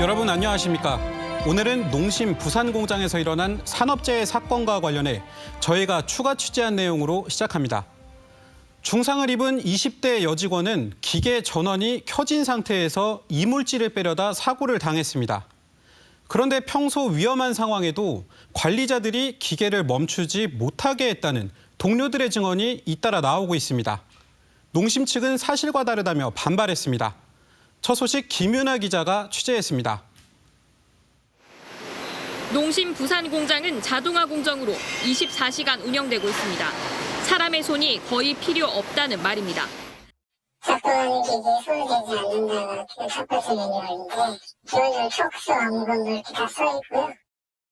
여러분 안녕하십니까? 오늘은 농심 부산 공장에서 일어난 산업재해 사건과 관련해 저희가 추가 취재한 내용으로 시작합니다. 중상을 입은 20대 여직원은 기계 전원이 켜진 상태에서 이물질을 빼려다 사고를 당했습니다. 그런데 평소 위험한 상황에도 관리자들이 기계를 멈추지 못하게 했다는 동료들의 증언이 잇따라 나오고 있습니다. 농심 측은 사실과 다르다며 반발했습니다. 첫 소식 김윤아 기자가 취재했습니다. 농심 부산 공장은 자동화 공정으로 24시간 운영되고 있습니다. 사람의 손이 거의 필요 없다는 말입니다. 작동하는 기기에 손을 대지 않는다가 그첫 번째 매뉴얼인데 기본적으로 촉수 암건 이렇게 다 써있고요.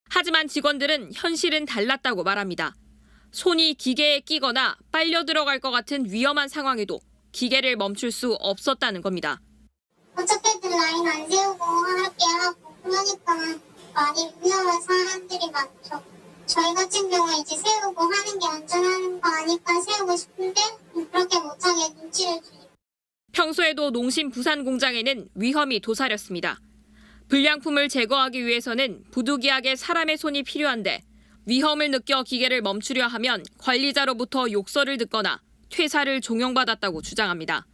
하지만 직원들은 현실은 달랐다고 말합니다. 손이 기계에 끼거나 빨려 들어갈 것 같은 위험한 상황에도 기계를 멈출 수 없었다는 겁니다. 라인 안 세우고 할게 하고 그러니까 많이 위험한 사람들이 많죠. 저희 같은 경우에 이제 세우고 하는 게 안전한 거 아니까 세우고 싶은데 그렇게 못하게 눈치를 주니까 평소에도 농심 부산 공장에는 위험이 도사렸습니다. 불량품을 제거하기 위해서는 부득이하게 사람의 손이 필요한데 위험을 느껴 기계를 멈추려 하면 관리자로부터 욕설을 듣거나 퇴사를 종용받았다고 주장합니다.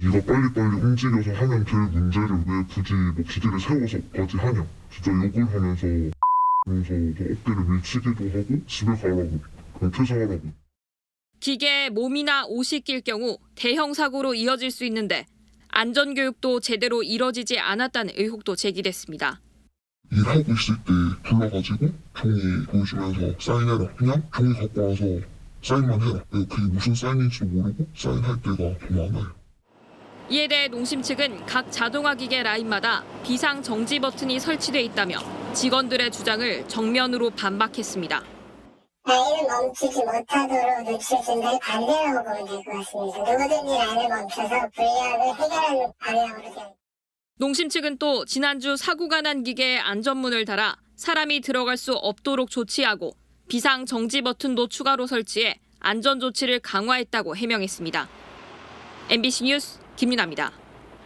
네가 빨리빨리 움직여서 하면 될 문제를 왜 굳이 뭐 기계를 세워서까지 하냐. 진짜 욕을 하면서 그러면서 뭐 어깨를 밀치기도 하고 집에 가라고 그냥 퇴사하라고. 기계에 몸이나 옷이 낄 경우 대형 사고로 이어질 수 있는데 안전 교육도 제대로 이뤄지지 않았다는 의혹도 제기됐습니다. 일하고 있을 때 불러가지고 종이 보여주면서 사인해라. 그냥 종이 갖고 와서 사인만 해라. 그게 무슨 사인인지 모르고 사인할 때가 더 많아요. 이에 대해 농심 측은 각 자동화 기계 라인마다 비상 정지 버튼이 설치돼 있다며 직원들의 주장을 정면으로 반박했습니다. 라인을 멈추지 못하도록 노출 준다의 반대라고 보면 될 것 같습니다. 누구든지 라인을 멈춰서 불리함을 해결하는 방향으로 되어 농심 측은 또 지난주 사고가 난 기계에 안전문을 달아 사람이 들어갈 수 없도록 조치하고 비상 정지 버튼도 추가로 설치해 안전 조치를 강화했다고 해명했습니다. MBC 뉴스 김윤아입니다.